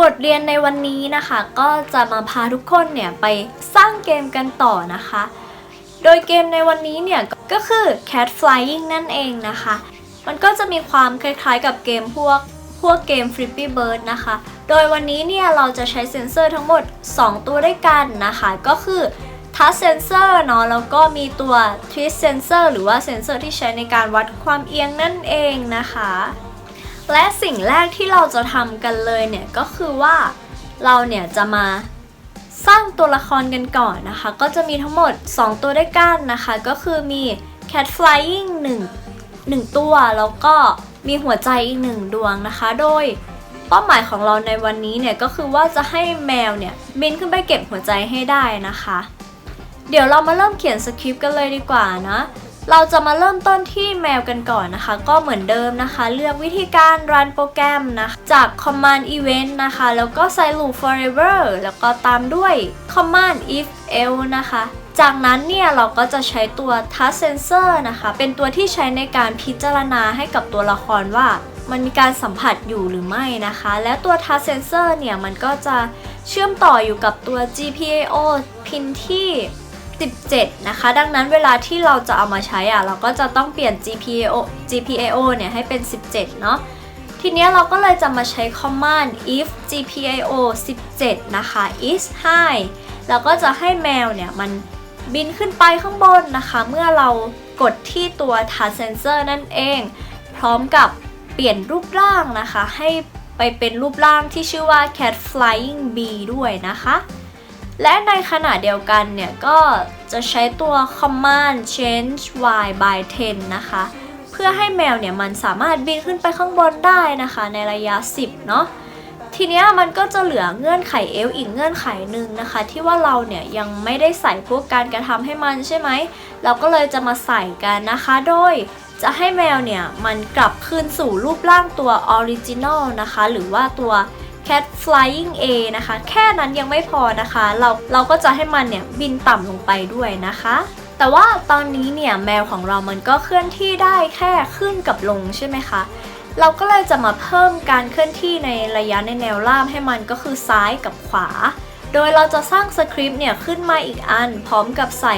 บทเรียนในวันนี้นะคะก็จะมาพาทุกคนเนี่ยไปสร้างเกมกันต่อนะคะ โดยเกมในวันนี้เนี่ยก็คือ Cat Flying นั่นเองนะคะ มันก็จะมีความคล้ายๆกับเกมพวกพวกเกม Flippy Bird นะคะ โดยวันนี้เนี่ยเราจะใช้เซ็นเซอร์ทั้งหมด 2 ตัวด้วยกันนะคะ ก็คือ Touch Sensor เนาะแล้วก็มีตัว Twist Sensor หรือว่าเซนเซอร์ที่ใช้ในการวัดความเอียงนั่นเองนะคะ และสิ่งแรกที่เราจะทำกันเลยเนี่ยก็คือว่าเราเนี่ยจะมาสร้างตัวละครกันก่อนนะคะ ก็จะมีทั้งหมด 2 ตัวด้วยกันนะคะ ก็คือมี cat flying 1 1 ตัว แล้วก็มีหัวใจอีกหนึ่งดวงนะคะ โดยเป้าหมายของเราในวันนี้เนี่ยก็คือว่าจะให้แมวเนี่ยบินขึ้นไปเก็บหัวใจให้ได้นะคะ เดี๋ยวเรามาเริ่มเขียนสคริปต์กันเลยดีกว่านะ เราจะมาเริ่มต้นที่แมวกันก่อนนะคะ ก็เหมือนเดิมนะคะ เลือกวิธีการรันโปรแกรมนะคะจาก command event นะคะ แล้วก็ใส่ loop forever แล้วก็ตามด้วย command if else นะคะจากนั้นเนี่ยเราก็จะใช้ตัว touch sensor นะคะ เป็นตัวที่ใช้ในการพิจารณาให้กับตัวละครว่า มันมีการสัมผัสอยู่หรือไม่นะคะ และตัว touch sensor เนี่ยมันก็จะเชื่อมต่ออยู่กับตัว GPIO พินที่ 17 นะคะ ดังนั้นเวลาที่เราจะเอามาใช้อะเราก็จะต้องเปลี่ยน GPIO GPIO เนี่ยให้เป็น 17 เนาะทีนี้เราก็เลยจะมาใช้ command if GPIO 17 นะคะ is high เราก็จะให้แมวเนี่ยมันบินขึ้นไปข้างบนนะคะ เมื่อเรากดที่ตัว touch sensor นั่นเอง พร้อมกับเปลี่ยนรูปร่างนะคะ ให้ไปเป็นรูปร่างที่ชื่อว่า cat flying bee ด้วยนะคะ และในขณะเดียวกันเนี่ย ก็จะใช้ตัว command change y by 10 นะคะ เพื่อให้แมวเนี่ย มันสามารถบินขึ้นไปข้างบนได้นะคะ ในระยะ 10 เนาะทีเนี้ยมันก็จะเหลือเงื่อนไขเอลอีกเงื่อนไขหนึ่งนะคะ ที่ว่าเราเนี่ยยังไม่ได้ใส่พวกการกระทำให้มันใช่ไหม เราก็เลยจะมาใส่กันนะคะ โดยจะให้แมวเนี่ย มันกลับคืนสู่รูปร่างตัวออริจินอลนะคะ หรือว่าตัว cat flying A นะคะ แค่นั้นยังไม่พอนะคะ เราเราก็จะให้มันเนี่ยบินต่ำลงไปด้วยนะคะ แต่ว่าตอนนี้เนี่ยแมวของเรามันก็เคลื่อนที่ได้แค่ขึ้นกับลงใช่ไหมคะเราก็เลยจะมาเพิ่มการเคลื่อนที่ในระยะในแนวราบให้มันก็คือซ้ายกับขวา โดยเราจะสร้างสคริปต์เนี่ยขึ้นมาอีกอัน พร้อมกับใส่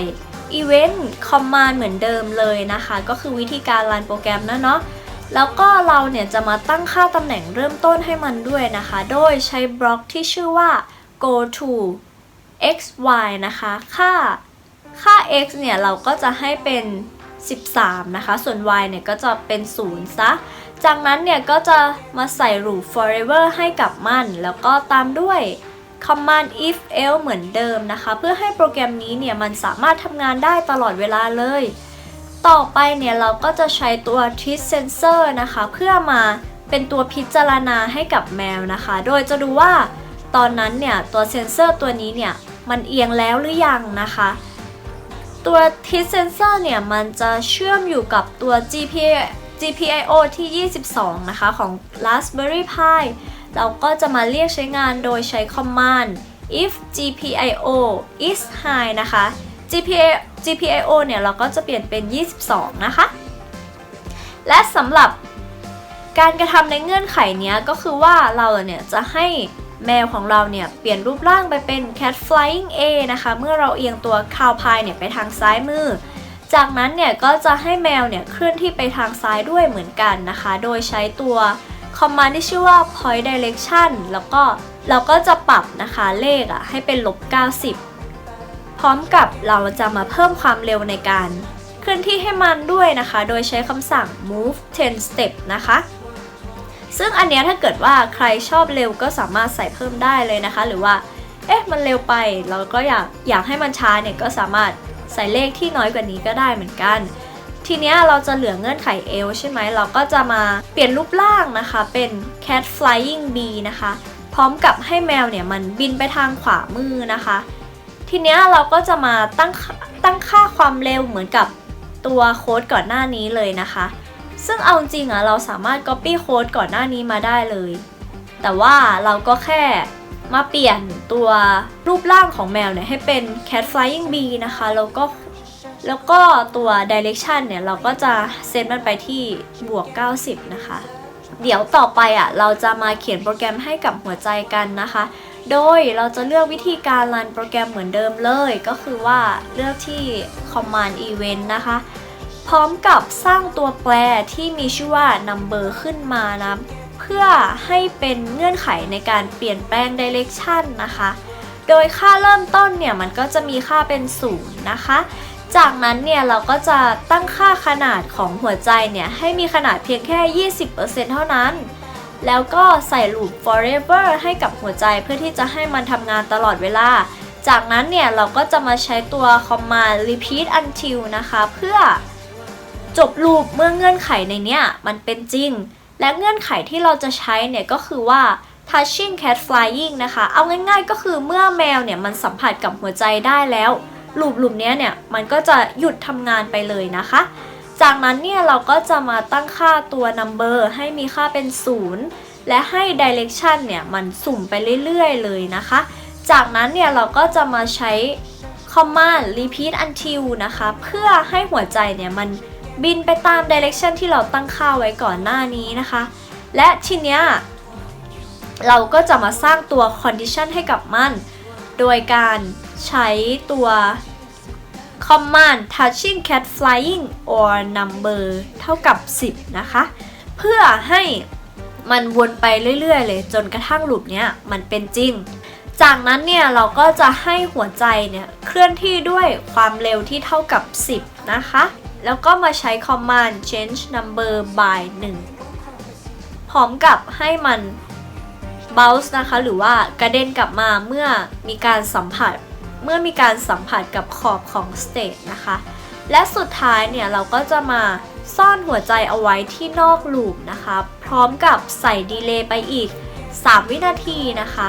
Event Command เหมือนเดิมเลยนะคะ ก็คือวิธีการรันโปรแกรมนะเนาะ แล้วก็เราเนี่ยจะมาตั้งค่าตำแหน่งเริ่มต้นให้มันด้วยนะคะ โดยใช้บล็อกที่ชื่อว่า go to x y นะคะ ค่า ค่า x เนี่ยเราก็จะให้เป็น 13 นะคะ ส่วน y เนี่ยก็จะเป็น 0 ซะ จากนั้นเนี่ยก็จะมาใส่ loop forever ให้กับมัน แล้วก็ตามด้วย command if else เหมือนเดิมนะคะ เพื่อให้โปรแกรมนี้เนี่ยมันสามารถทำงานได้ตลอดเวลาเลย ต่อไปเนี่ยเราก็จะใช้ตัว twist sensor นะคะ เพื่อมาเป็นตัวพิจารณาให้กับแมวนะคะ โดยจะดูว่าตอนนั้นเนี่ยตัวเซนเซอร์ตัวนี้เนี่ยมันเอียงแล้วหรือยังนะคะ ตัว twist sensor เนี่ยมันจะเชื่อมอยู่กับตัว GPI GPIO ที่ 22 นะคะของ Raspberry Pi เราก็จะมาเรียกใช้งานโดยใช้ command if GPIO is high นะคะ GPI GPIO เนี่ยเราก็จะเปลี่ยนเป็น 22 นะคะ และสำหรับการกระทำในเงื่อนไขเนี้ยก็คือว่าเราเนี่ยจะให้แมวของเราเนี่ยเปลี่ยนรูปร่างไปเป็น cat flying A นะคะ เมื่อเราเอียงตัว cow pie เนี่ยไปทางซ้ายมือ จากนั้นเนี่ยก็จะให้แมวเนี่ยเคลื่อนที่ไปทางซ้ายด้วยเหมือนกันนะคะ โดยใช้ตัว command ที่ชื่อว่า point direction แล้วก็เราก็จะปรับนะคะเลขอะให้เป็นลบ 90 ร้อมกับเราจะมาเพิ่มความเร็วในการเคลื่อนที่ให้มันด้วยนะคะ โดยใช้คำสั่ง move 10 step นะคะ ซึ่งอันเนี้ยถ้าเกิดว่าใครชอบเร็วก็สามารถใส่เพิ่มได้เลยนะคะ หรือว่า เอ๊ะ มันเร็วไป เราก็อยากอยากให้มันช้าเนี่ยก็สามารถใส่เลขที่น้อยกว่านี้ก็ได้เหมือนกัน ทีเนี้ยเราจะเหลือเงื่อนไข L ใช่ไหม เราก็จะมาเปลี่ยนรูปร่างนะคะ เป็น cat flying B นะคะ พร้อมกับให้แมวเนี่ยมันบินไปทางขวามือนะคะ ทีเนี้ยเราก็จะมาตั้งตั้งค่าความเร็วเหมือนกับตัวโค้ดก่อนหน้านี้เลยนะคะ ซึ่งเอาจริงอะเราสามารถ Copy โค้ดก่อนหน้านี้มาได้เลย แต่ว่าเราก็แค่มาเปลี่ยนตัวรูปร่างของแมวเนี่ยให้เป็น cat flying bee นะคะแล้วก็แล้วก็ตัว direction เนี่ย เราก็จะเซตมันไปที่บวก 90 นะคะ เดี๋ยวต่อไปอะ เราจะมาเขียนโปรแกรมให้กับหัวใจกันนะคะ โดยเราจะเลือกวิธีการรันโปรแกรมเหมือนเดิมเลย ก็คือว่าเลือกที่ command event นะคะ พร้อมกับสร้างตัวแปรที่มีชื่อว่า number ขึ้นมานะ เพื่อให้เป็นเงื่อนไขในการเปลี่ยนแปลง direction นะคะ โดยค่าเริ่มต้นเนี่ย มันก็จะมีค่าเป็น 0 นะคะ จากนั้นเนี่ย เราก็จะตั้งค่าขนาดของหัวใจเนี่ย ให้มีขนาดเพียงแค่ 20%เท่านั้น แล้วก็ใส่ลูป forever ให้กับหัวใจเพื่อที่จะให้มันทำงานตลอดเวลา จากนั้นเนี่ยเราก็จะมาใช้ตัว command repeat until นะคะ เพื่อจบลูปเมื่อเงื่อนไขในเนี้ยมันเป็นจริง และเงื่อนไขที่เราจะใช้เนี่ยก็คือว่า touching cat flying นะคะ เอาง่ายๆ ก็คือเมื่อแมวเนี่ยมันสัมผัสกับหัวใจได้แล้วลูปลูปเนี้ยเนี่ยมันก็จะหยุดทำงานไปเลยนะคะ จากนั้นเนี่ยเราก็จะมาตั้งค่าตัว number ให้มีค่าเป็น 0 และให้ direction เนี่ยมันสุ่มไปเรื่อยๆ เลยนะคะ จากนั้นเนี่ยเราก็จะมาใช้ command repeat until นะคะ เพื่อให้หัวใจเนี่ยมันบินไปตาม direction ที่เราตั้งค่าไว้ก่อนหน้านี้นะคะ และทีเนี้ยเราก็จะมาสร้างตัว condition ให้กับมัน โดยการใช้ตัว command touching cat flying or number เท่ากับ 10 นะคะ เพื่อให้มันวนไปเรื่อยๆ เลย จนกระทั่งลูปเนี้ยมันเป็นจริง จากนั้นเนี่ยเราก็จะให้หัวใจเนี่ยเคลื่อนที่ด้วยความเร็วที่เท่ากับ 10 นะคะ แล้วก็มาใช้ command change number by 1 พร้อมกับให้มัน bounce นะคะ หรือว่ากระเด็นกลับมาเมื่อมีการสัมผัส เมื่อมีการสัมผัสกับขอบของสเตตนะคะ และสุดท้ายเนี่ยเราก็จะมาซ่อนหัวใจเอาไว้ที่นอกลูปนะคะ พร้อมกับใส่ดีเลย์ไปอีก 3 วินาทีนะคะ